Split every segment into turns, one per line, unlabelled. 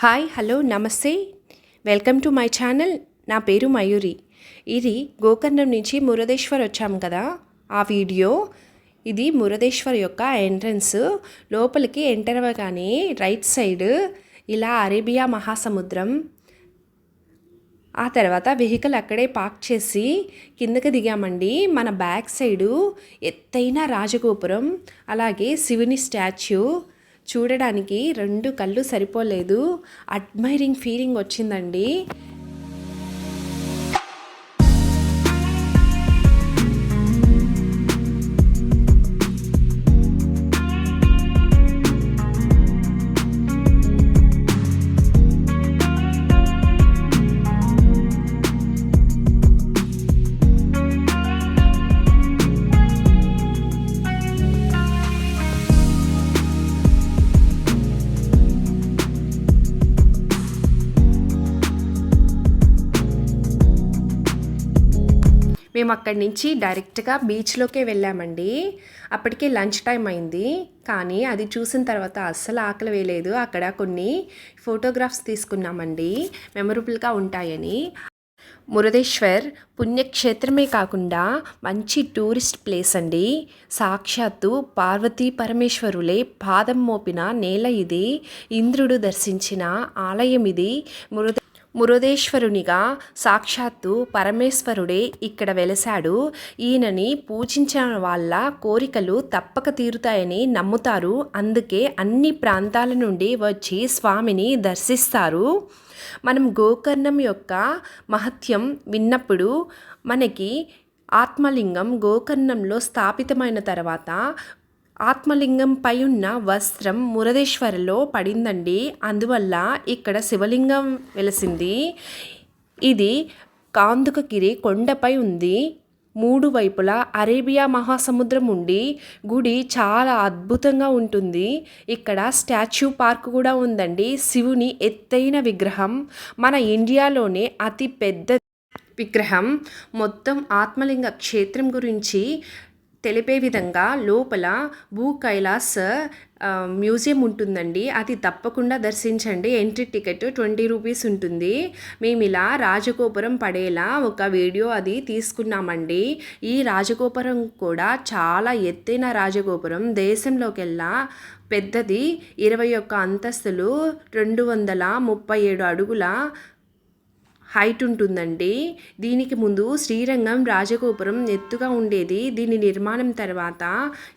Hi hello నమస్తే. Welcome to my channel. నా పేరు మయూరి. ఇది గోకర్ణం నుంచి మురదేశ్వర్ వచ్చాము కదా. ఆ వీడియో ఇది మురదేశ్వర్ యొక్క ఎంట్రన్స్. లోపలికి ఎంటర్ అవ్వగానే రైట్ సైడ్ ఇలా అరేబియా మహాసముద్రం. ఆ తర్వాత వెహికల్ అక్కడే పార్క్ చేసి కిందకి దిగామండి. మన బ్యాక్ సైడు ఎత్తైన రాజగోపురం అలాగే శివుని స్టాచ్యూ. చూడడానికి రెండు కళ్ళు సరిపోలేదు. అడ్మైరింగ్ ఫీలింగ్ వచ్చిందండి. మేము అక్కడి నుంచి డైరెక్ట్గా బీచ్లోకే వెళ్ళామండి. అప్పటికే లంచ్ టైం అయింది. కానీ అది చూసిన తర్వాత అస్సలు ఆకలి వేయలేదు. అక్కడ కొన్ని ఫోటోగ్రాఫ్స్ తీసుకున్నామండి. మెమొరబుల్గా ఉంటాయని. మురదేశ్వర్ పుణ్యక్షేత్రమే కాకుండా మంచి టూరిస్ట్ ప్లేస్ అండి. సాక్షాత్తు పార్వతీ పరమేశ్వరులే పాదం మోపిన నేల ఇది. ఇంద్రుడు దర్శించిన ఆలయం ఇది. మురద మురుదేశ్వరునిగా సాక్షాత్తు పరమేశ్వరుడే ఇక్కడ వెలసాడు ఈయనని పూజించిన వాళ్ళ కోరికలు తప్పక తీరుతాయని నమ్ముతారు. అందుకే అన్ని ప్రాంతాల నుండి వచ్చి స్వామిని దర్శిస్తారు. మనం గోకర్ణం యొక్క మహత్యం విన్నప్పుడు మనకి ఆత్మలింగం గోకర్ణంలో స్థాపితమైన తర్వాత ఆత్మలింగం పై ఉన్న వస్త్రం మురదేశ్వరలో పడిందండి. అందువల్ల ఇక్కడ శివలింగం వెలిసింది. ఇది కాందుకగిరి కొండపై ఉంది. మూడు వైపులా అరేబియా మహాసముద్రం ఉండి గుడి చాలా అద్భుతంగా ఉంటుంది. ఇక్కడ స్టాచ్యూ పార్క్ కూడా ఉందండి. శివుని ఎత్తైన విగ్రహం. మన ఇండియాలోనే అతి పెద్ద విగ్రహం. మొత్తం ఆత్మలింగ క్షేత్రం గురించి తెలిపే విధంగా లోపల భూ కైలాస్ మ్యూజియం ఉంటుందండి. అది తప్పకుండా దర్శించండి. ఎంట్రీ టికెట్ ట్వంటీ రూపీస్ ఉంటుంది. మేము ఇలా రాజగోపురం పడేలా ఒక వీడియో అది తీసుకున్నామండి. ఈ రాజగోపురం కూడా చాలా ఎత్తైన రాజగోపురం. దేశంలోకెల్లా పెద్దది ఇరవై ఒక్క అంతస్తులు రెండు వందల ముప్పై ఏడు అడుగుల హైట్ ఉంటుందండి. దీనికి ముందు శ్రీరంగం రాజగోపురం ఎత్తుగా ఉండేది. దీని నిర్మాణం తర్వాత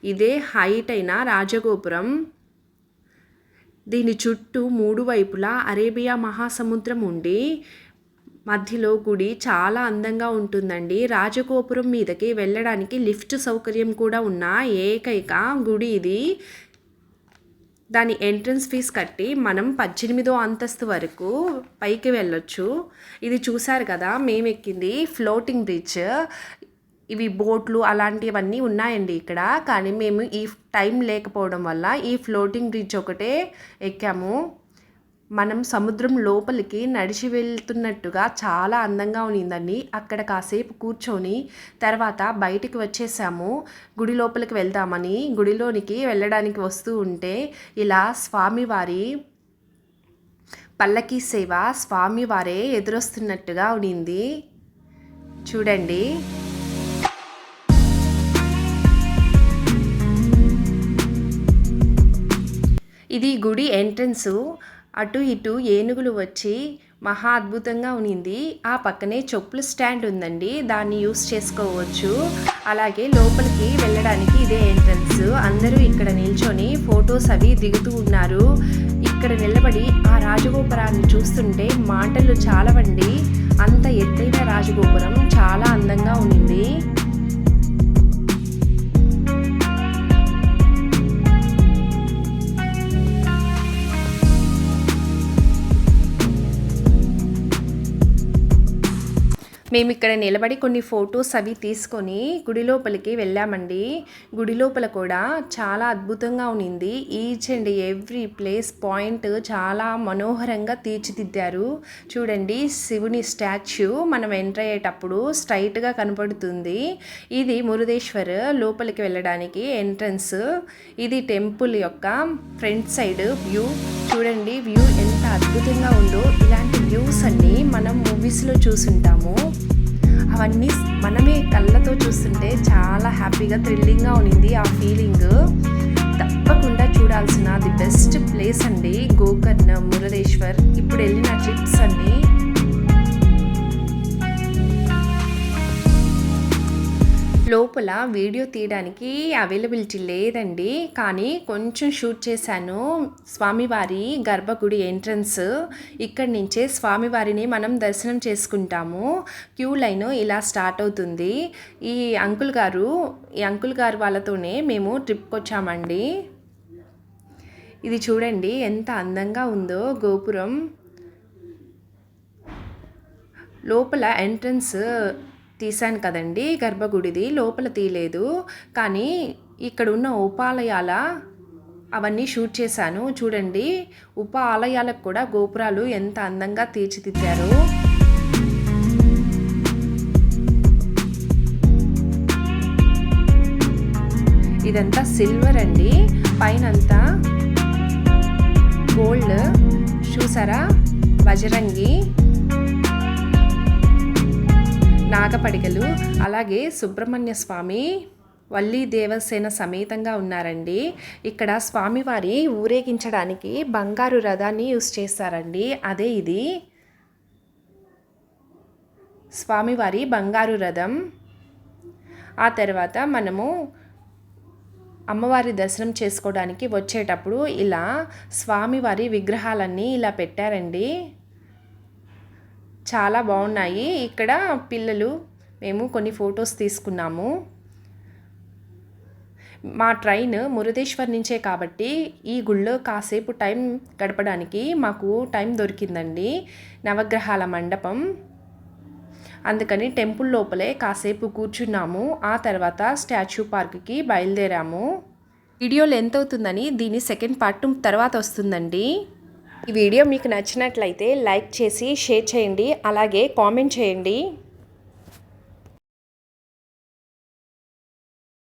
ఇదే హైట్ అయిన రాజగోపురం. దీని చుట్టూ మూడు వైపులా అరేబియా మహాసముద్రం ఉండి మధ్యలో గుడి చాలా అందంగా ఉంటుందండి. రాజగోపురం మీదకి వెళ్ళడానికి లిఫ్ట్ సౌకర్యం కూడా ఉన్న ఏకైక గుడి ఇది. దాని ఎంట్రన్స్ ఫీజ్ కట్టి మనం పద్దెనిమిదో అంతస్తు వరకు పైకి వెళ్ళొచ్చు. ఇది చూశారు కదా మేము ఎక్కింది ఫ్లోటింగ్ బ్రిడ్జ్ ఇవి బోట్లు అలాంటివన్నీ ఉన్నాయండి ఇక్కడ. కానీ మేము ఈ టైం లేకపోవడం వల్ల ఈ ఫ్లోటింగ్ బ్రిడ్జ్ ఒకటే ఎక్కాము. మనం సముద్రం లోపలికి నడిచి వెళ్తున్నట్టుగా చాలా అందంగా ఉన్నిందండి. అక్కడ కాసేపు కూర్చొని తర్వాత బయటికి వచ్చేసాము. గుడి లోపలికి వెళ్దామని గుడిలోనికి వెళ్ళడానికి వస్తూ ఉంటే ఇలా స్వామివారి పల్లకి సేవ స్వామివారే ఎదురొస్తున్నట్టుగా ఉన్నింది. చూడండి. ఇది గుడి ఎంట్రన్సు. అటు ఇటు ఏనుగులు వచ్చి మహా అద్భుతంగా ఉన్నింది ఆ పక్కనే చెప్పుల స్టాండ్ ఉందండి. దాన్ని యూస్ చేసుకోవచ్చు. అలాగే లోపలికి వెళ్ళడానికి ఇదే ఎంట్రన్స్. అందరూ ఇక్కడ నిల్చొని ఫొటోస్ అవి దిగుతూ ఉన్నారు. ఇక్కడ నిలబడి ఆ రాజగోపురాన్ని చూస్తుంటే మాటలు చాలవండి. అంత ఎత్తైన రాజగోపురం చాలా అందంగా ఉన్నింది మేము ఇక్కడ నిలబడి కొన్ని ఫొటోస్ అవి తీసుకొని గుడి లోపలికి వెళ్ళామండి. గుడి లోపల కూడా చాలా అద్భుతంగా ఉన్నింది. Each and every place point చాలా మనోహరంగా తీర్చిదిద్దారు. చూడండి శివుని స్టాచ్యూ మనం ఎంటర్ అయ్యేటప్పుడు స్ట్రైట్గా కనపడుతుంది. ఇది మురుదేశ్వర్ లోపలికి వెళ్ళడానికి ఎంట్రన్స్. ఇది టెంపుల్ యొక్క ఫ్రంట్ సైడ్ వ్యూ. చూడండి వ్యూ ఎంత అద్భుతంగా ఉందో ఇలాంటి వ్యూస్ అన్నీ మనం మూవీస్లో చూసుంటాము. అవన్నీ మనమే కళ్ళతో చూస్తుంటే చాలా హ్యాపీగా థ్రిల్లింగ్గా ఉన్నింది ఆ ఫీలింగ్ తప్పకుండా చూడాల్సిన ది బెస్ట్ ప్లేస్ అండి గోకర్ణ మురళేశ్వర్. ఇప్పుడు వెళ్ళిన ట్రిప్స్ అన్నీ లోపల వీడియో తీయడానికి అవైలబిలిటీ లేదండి. కానీ కొంచెం షూట్ చేశాను. స్వామివారి గర్భగుడి ఎంట్రన్స్. ఇక్కడి నుంచే స్వామివారిని మనం దర్శనం చేసుకుంటాము. క్యూ లైన్ ఇలా స్టార్ట్ అవుతుంది. ఈ అంకుల్ గారు ఈ అంకుల్ గారు వాళ్ళతోనే మేము ట్రిప్కి వచ్చామండి. ఇది చూడండి ఎంత అందంగా ఉందో గోపురం. లోపల ఎంట్రన్స్ తీశాను కదండి గర్భగుడిది లోపల తీయలేదు. కానీ ఇక్కడ ఉన్న ఉపాలయాల అవన్నీ షూట్ చేశాను. చూడండి ఉప ఆలయాలకు కూడా గోపురాలు ఎంత అందంగా తీర్చిదిద్దారు. ఇదంతా సిల్వర్ అండి. పైన అంతా గోల్డ్. చూసారా? వజరంగి నాగపడిగలు అలాగే సుబ్రహ్మణ్య స్వామి వల్లి దేవసేన సమేతంగా ఉన్నారండి. ఇక్కడ స్వామివారి ఊరేగించడానికి బంగారు రథాన్ని యూస్ చేస్తారండి. అదే ఇది. స్వామివారి బంగారు రథం. ఆ తర్వాత మనము అమ్మవారి దర్శనం చేసుకోవడానికి వచ్చేటప్పుడు ఇలా స్వామివారి విగ్రహాలన్నీ ఇలా పెట్టారండి. చాలా బాగున్నాయి. ఇక్కడ పిల్లలు మేము కొన్ని ఫొటోస్ తీసుకున్నాము. మా ట్రైన్ మురుదేశ్వర్ నుంచే కాబట్టి ఈ గుళ్ళో కాసేపు టైం గడపడానికి మాకు టైం దొరికిందండి. నవగ్రహాల మండపం. అందుకని టెంపుల్ లోపలే కాసేపు కూర్చున్నాము. ఆ తర్వాత స్టాచ్యూ పార్క్కి బయలుదేరాము. వీడియో లెంత్ అవుతుందని దీని సెకండ్ పార్ట్ తర్వాత వస్తుందండి. ఈ వీడియో మీకు నచ్చినట్లయితే లైక్ చేసి షేర్ చేయండి. అలాగే కామెంట్ చేయండి.